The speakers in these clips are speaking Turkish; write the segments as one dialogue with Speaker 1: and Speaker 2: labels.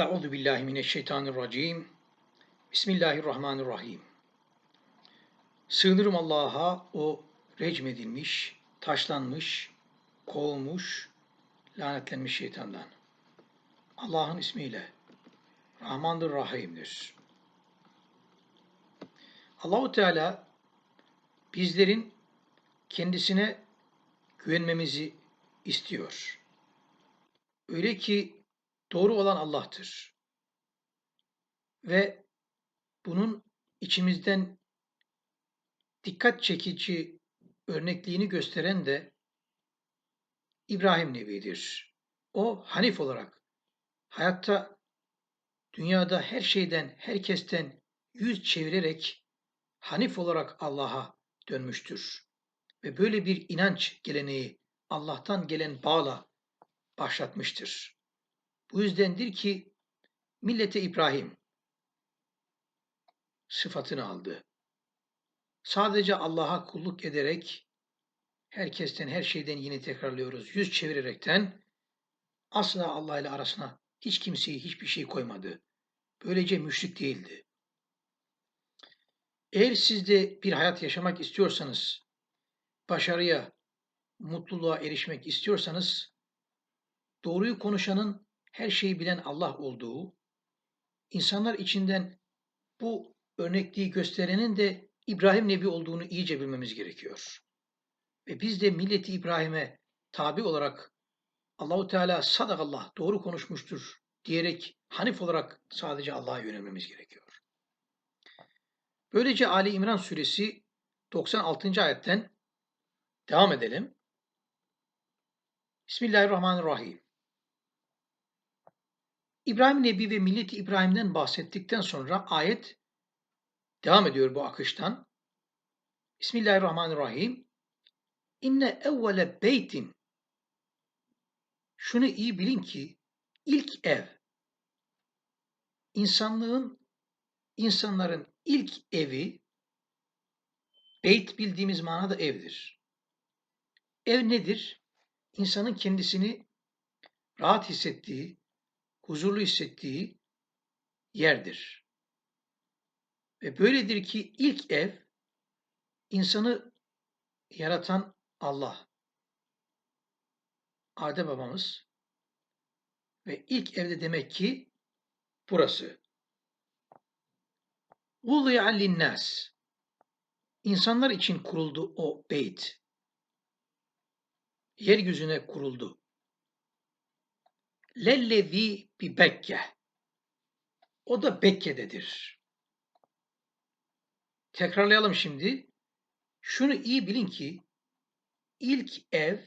Speaker 1: Euzu billahi mineşşeytanirracim. Bismillahirrahmanirrahim. Sığınırım Allah'a o recmedilmiş, taşlanmış, kovulmuş, lanetlenmiş şeytandan. Allah'ın ismiyle. Rahmandır, Rahim'dir. Allahu Teala bizlerin kendisine güvenmemizi istiyor. Öyle ki doğru olan Allah'tır. Ve bunun içimizden dikkat çekici örnekliğini gösteren de İbrahim Nebi'dir. O Hanif olarak hayatta dünyada her şeyden, herkesten yüz çevirerek Hanif olarak Allah'a dönmüştür. Ve böyle bir inanç geleneği Allah'tan gelen bağla başlatmıştır. Bu yüzdendir ki millete İbrahim sıfatını aldı. Sadece Allah'a kulluk ederek herkesten, her şeyden yine tekrarlıyoruz. Yüz çevirerekten asla Allah ile arasına hiç kimseyi, hiçbir şey koymadı. Böylece müşrik değildi. Eğer siz de bir hayat yaşamak istiyorsanız, başarıya, mutluluğa erişmek istiyorsanız, doğruyu konuşanın her şeyi bilen Allah olduğu, insanlar içinden bu örnekliği gösterenin de İbrahim Nebi olduğunu iyice bilmemiz gerekiyor. Ve biz de milleti İbrahim'e tabi olarak Allahu Teala sadakallah doğru konuşmuştur diyerek Hanif olarak sadece Allah'a yönelmemiz gerekiyor. Böylece Ali İmran suresi 96. ayetten devam edelim. Bismillahirrahmanirrahim. İbrahim Nebi ve milleti İbrahim'den bahsettikten sonra ayet devam ediyor bu akıştan. Bismillahirrahmanirrahim. İnne evvele beytin şunu iyi bilin ki ilk ev insanlığın insanların ilk evi beyt bildiğimiz manada evdir. Ev nedir? İnsanın kendisini rahat hissettiği, huzurlu hissettiği yerdir. Ve böyledir ki ilk ev insanı yaratan Allah. Adem babamız ve ilk evde demek ki burası. Vuli'a linnas. İnsanlar için kuruldu o beyt. Yeryüzüne kuruldu. Lellezi bi Bekke. O da Bekke'dedir. Tekrarlayalım şimdi. Şunu iyi bilin ki ilk ev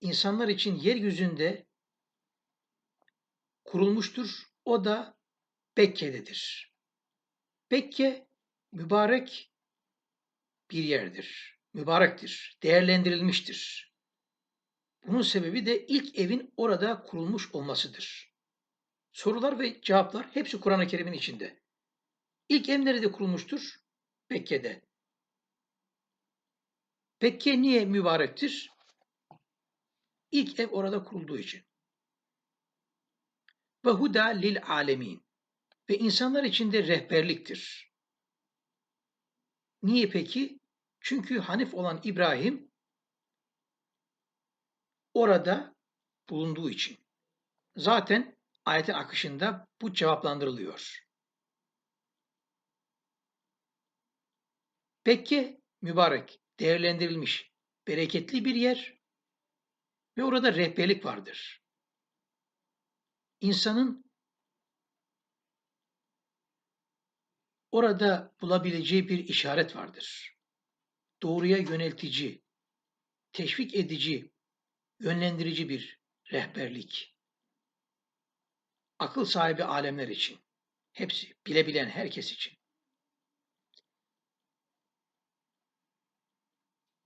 Speaker 1: insanlar için yeryüzünde kurulmuştur. O da Bekke'dedir. Bekke mübarek bir yerdir. Mübarektir. Değerlendirilmiştir. Bunun sebebi de ilk evin orada kurulmuş olmasıdır. Sorular ve cevaplar hepsi Kur'an-ı Kerim'in içinde. İlk ev nerede kurulmuştur? Bekke'de. Bekke niye mübarektir? İlk ev orada kurulduğu için. Ve huda lil alemin. Ve insanlar için de rehberliktir. Niye peki? Çünkü Hanif olan İbrahim orada bulunduğu için. Zaten ayetin akışında bu cevaplandırılıyor. Bekke mübarek, değerlendirilmiş, bereketli bir yer ve orada rehberlik vardır. İnsanın orada bulabileceği bir işaret vardır. Doğruya yöneltici, teşvik edici, yönlendirici bir rehberlik. Akıl sahibi alemler için. Hepsi, bilebilen herkes için.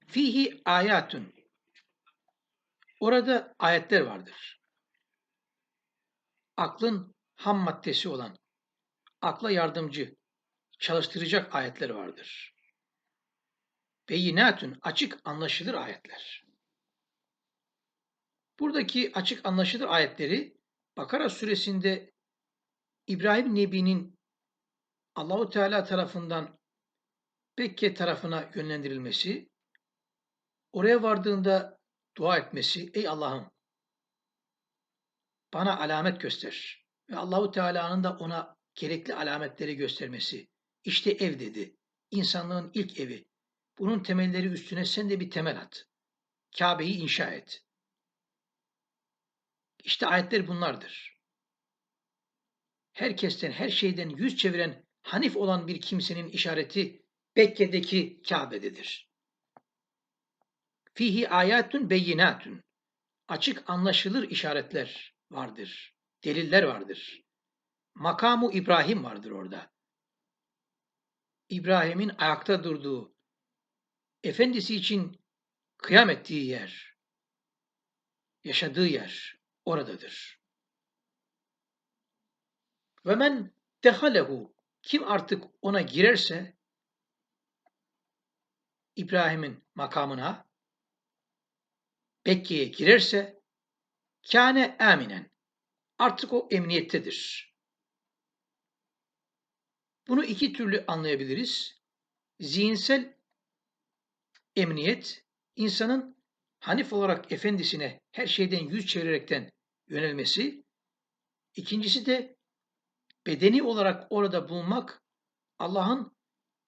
Speaker 1: Fihi ayatun. Orada ayetler vardır. Aklın ham maddesi olan, akla yardımcı, çalıştıracak ayetler vardır. Beyinatun açık anlaşılır ayetler. Buradaki açık anlaşılır ayetleri Bakara suresinde İbrahim Nebi'nin Allahu Teala tarafından Bekke tarafına yönlendirilmesi, oraya vardığında dua etmesi, ey Allah'ım bana alamet göster. Ve Allahu Teala'nın da ona gerekli alametleri göstermesi. İşte ev dedi. İnsanlığın ilk evi. Bunun temelleri üstüne sen de bir temel at. Kabe'yi inşa et. İşte ayetler bunlardır. Herkesten, her şeyden yüz çeviren Hanif olan bir kimsenin işareti Bekke'deki Kabe'dedir. Fihi ayatun beyinatun. Açık anlaşılır işaretler vardır. Deliller vardır. Makamu İbrahim vardır orada. İbrahim'in ayakta durduğu, efendisi için kıyam ettiği yer, yaşadığı yer oradadır. Ve men dehalehu kim artık ona girerse İbrahim'in makamına Bekke'ye girerse kâne aminen artık o emniyettedir. Bunu iki türlü anlayabiliriz. Zihinsel emniyet insanın Hanif olarak efendisine her şeyden yüz çevirerekten yönelmesi. İkincisi de bedeni olarak orada bulunmak Allah'ın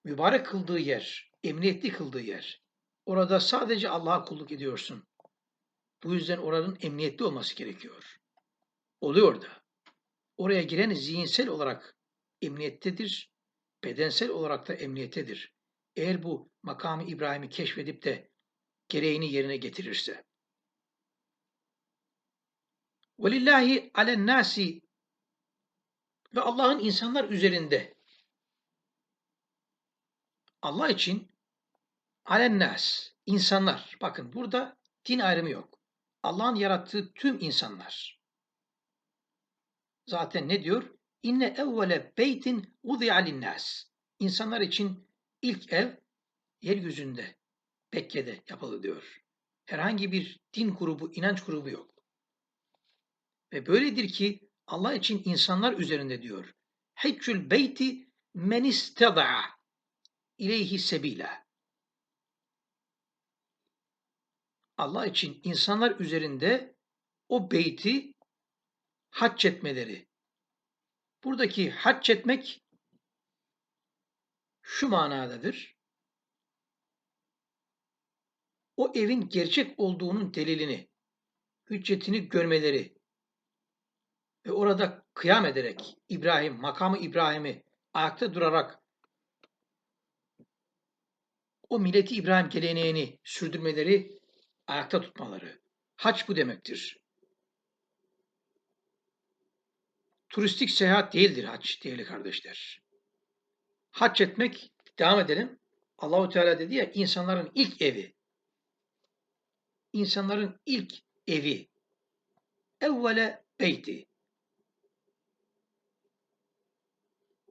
Speaker 1: mübarek kıldığı yer, emniyetli kıldığı yer. Orada sadece Allah'a kulluk ediyorsun. Bu yüzden oranın emniyetli olması gerekiyor. Oluyor da. Oraya giren zihinsel olarak emniyettedir, bedensel olarak da emniyettedir. Eğer bu makamı İbrahim'i keşfedip de gereğini yerine getirirse. Velillahi alen nasi ve Allah'ın insanlar üzerinde Allah için alen nas insanlar. Bakın burada din ayrımı yok. Allah'ın yarattığı tüm insanlar. Zaten ne diyor? İnne evvele beytin udi'a linnas. İnsanlar için ilk ev yeryüzünde Bekke'de yapıldı diyor. Herhangi bir din grubu, inanç grubu yok. Ve böyledir ki Allah için insanlar üzerinde diyor. Heccül beyti men istada'a ileyhi sebila. Allah için insanlar üzerinde o beyti hac etmeleri. Buradaki hac etmek şu manadadır. O evin gerçek olduğunun delilini, hüccetini görmeleri ve orada kıyam ederek İbrahim, makamı İbrahim'i ayakta durarak o milleti İbrahim geleneğini sürdürmeleri, ayakta tutmaları. Haç bu demektir. Turistik seyahat değildir haç değerli kardeşler. Hac etmek, devam edelim. Allahu Teala dedi ya insanların ilk evi insanların ilk evi. Evvele beyti.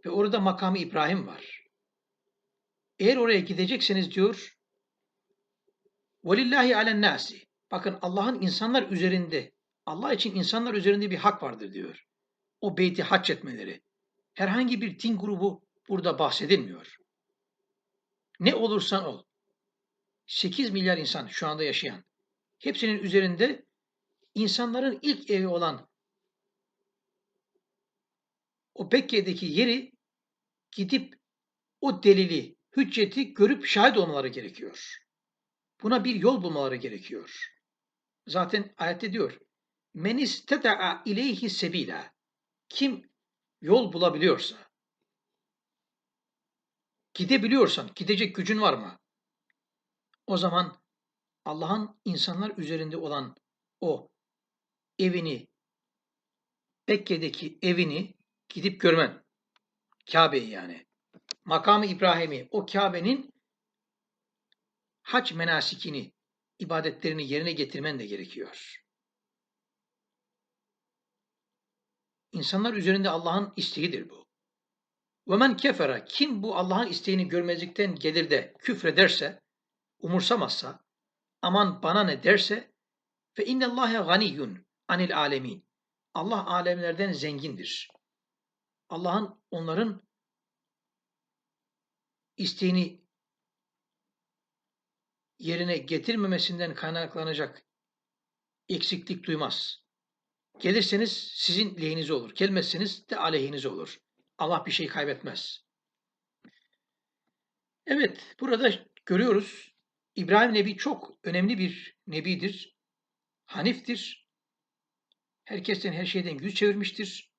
Speaker 1: Ve orada makamı İbrahim var. Eğer oraya gidecekseniz diyor velillahi alen nasi. Bakın Allah'ın insanlar üzerinde, Allah için insanlar üzerinde bir hak vardır diyor. O beyti hac etmeleri. Herhangi bir din grubu burada bahsedilmiyor. Ne olursan ol. 8 milyar insan şu anda yaşayan. Hepsinin üzerinde insanların ilk evi olan o Bekke'deki yeri gidip o delili, hücceti görüp şahit olmaları gerekiyor. Buna bir yol bulmaları gerekiyor. Zaten ayette diyor. Men isteta'a ileyhi sebila. Kim yol bulabiliyorsa, gidebiliyorsan, gidecek gücün var mı? O zaman Allah'ın insanlar üzerinde olan o evini, Bekke'deki evini gidip görmen. Kabe'yi yani. Makamı İbrahim'i, o Kabe'nin hac menasikini, ibadetlerini yerine getirmen de gerekiyor. İnsanlar üzerinde Allah'ın isteğidir bu. Men kefere kim bu Allah'ın isteğini görmezlikten gelir de küfrederse, umursamazsa, aman bana ne derse fe innallâhe ganiyyun anil alemin. Allah alemlerden zengindir. Allah'ın onların isteğini yerine getirmemesinden kaynaklanacak eksiklik duymaz. Gelirseniz sizin lehinize olur. Gelmezseniz de aleyhinize olur. Allah bir şey kaybetmez. Evet, burada görüyoruz. İbrahim Nebi çok önemli bir nebidir. Haniftir. Herkesten her şeyden yüz çevirmiştir.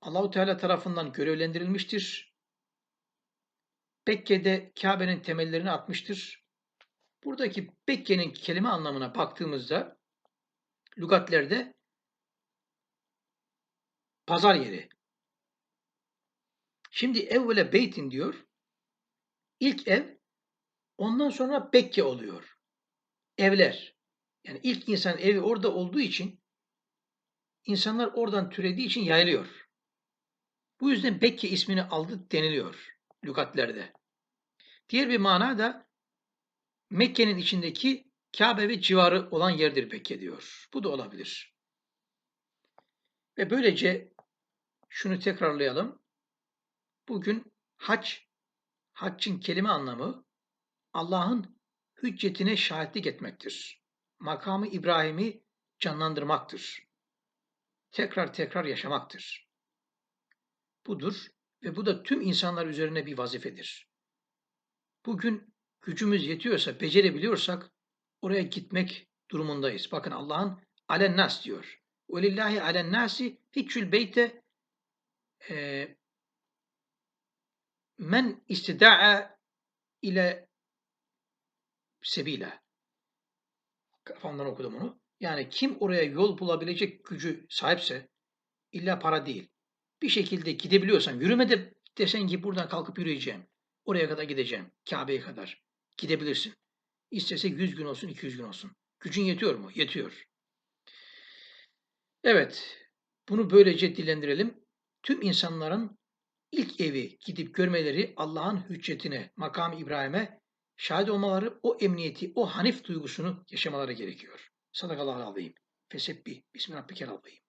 Speaker 1: Allahu Teala tarafından görevlendirilmiştir. Bekke'de Kabe'nin temellerini atmıştır. Buradaki Bekke'nin kelime anlamına baktığımızda lügatlerde pazar yeri. Şimdi evvele beytin diyor. İlk ev ondan sonra Bekke oluyor. Evler. Yani ilk insan evi orada olduğu için insanlar oradan türediği için yayılıyor. Bu yüzden Bekke ismini aldı deniliyor lügatlerde. Diğer bir mana da Mekke'nin içindeki Kabe ve civarı olan yerdir Bekke diyor. Bu da olabilir. Ve böylece şunu tekrarlayalım. Bugün hac, Haccın kelime anlamı Allah'ın hüccetine şahitlik etmektir. Makamı İbrahim'i canlandırmaktır. Tekrar tekrar yaşamaktır. Budur ve bu da tüm insanlar üzerine bir vazifedir. Bugün gücümüz yetiyorsa, becerebiliyorsak oraya gitmek durumundayız. Bakın Allah'ın alennas diyor. Velillahi alennasi hiçül beyte e, men istida'a ile sebila. Kafamdan okudum onu. Yani kim oraya yol bulabilecek gücü sahipse illa para değil. Bir şekilde gidebiliyorsan yürüme de desen ki buradan kalkıp yürüyeceğim. Oraya kadar gideceğim. Kabe'ye kadar. Gidebilirsin. İstese 100 gün olsun, 200 gün olsun. Gücün yetiyor mu? Yetiyor. Evet. Bunu böylece dilendirelim. Tüm insanların ilk evi gidip görmeleri Allah'ın hüccetine, makam İbrahim'e şahit olmaları, o emniyeti, o hanif duygusunu yaşamaları gerekiyor. Sadakallahu aleyhim. Fesebbi. Bismillahirrahmanirrahim.